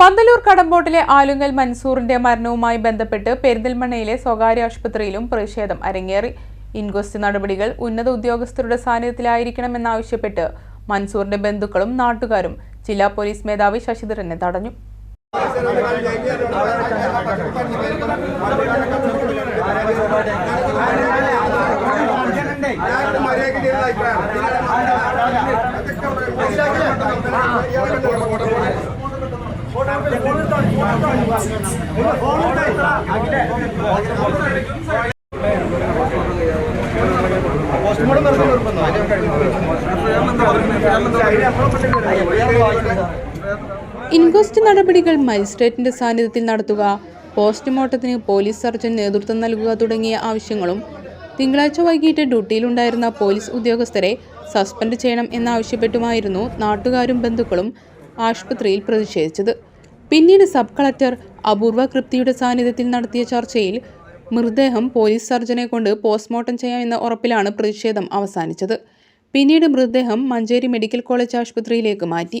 പന്തലൂർ കടമ്പോട്ടിലെ ആലുങ്ങൽ മൻസൂറിന്റെ മരണവുമായി ബന്ധപ്പെട്ട് പെരിന്തൽമണ്ണയിലെ സ്വകാര്യ ആശുപത്രിയിലും പ്രതിഷേധം അരങ്ങേറി. ഇൻക്വസ്റ്റ് നടപടികൾ ഉന്നത ഉദ്യോഗസ്ഥരുടെ സാന്നിധ്യത്തിലായിരിക്കണമെന്നാവശ്യപ്പെട്ട് മൻസൂറിന്റെ ബന്ധുക്കളും നാട്ടുകാരും ജില്ലാ പോലീസ് മേധാവി ശശിധരനെ തടഞ്ഞു. ഇൻക്വസ്റ്റ് നടപടികൾ മജിസ്ട്രേറ്റിന്റെ സാന്നിധ്യത്തിൽ നടത്തുക. പോസ്റ്റ്മോർട്ടത്തിന് പോലീസ് സർജൻ നേതൃത്വം നൽകുക തുടങ്ങിയ ആവശ്യങ്ങളും തിങ്കളാഴ്ച വൈകിട്ട് ഡ്യൂട്ടിയിലുണ്ടായിരുന്ന പോലീസ് ഉദ്യോഗസ്ഥരെ സസ്പെൻഡ് ചെയ്യണം എന്നാവശ്യപ്പെട്ടുമായിരുന്നു നാട്ടുകാരും ബന്ധുക്കളും ആശുപത്രിയിൽ പ്രതിഷേധിച്ചത്. പിന്നീട് സബ് കളക്ടർ അപൂർവ കൃപ്തിയുടെ സാന്നിധ്യത്തിൽ നടത്തിയ ചർച്ചയിൽ മൃതദേഹം പോലീസ് സർജനെ കൊണ്ട് പോസ്റ്റ്മോർട്ടം ചെയ്യാമെന്ന ഉറപ്പിലാണ് പ്രതിഷേധം അവസാനിച്ചത്. പിന്നീട് മൃതദേഹം മഞ്ചേരി മെഡിക്കൽ കോളേജ് ആശുപത്രിയിലേക്ക് മാറ്റി.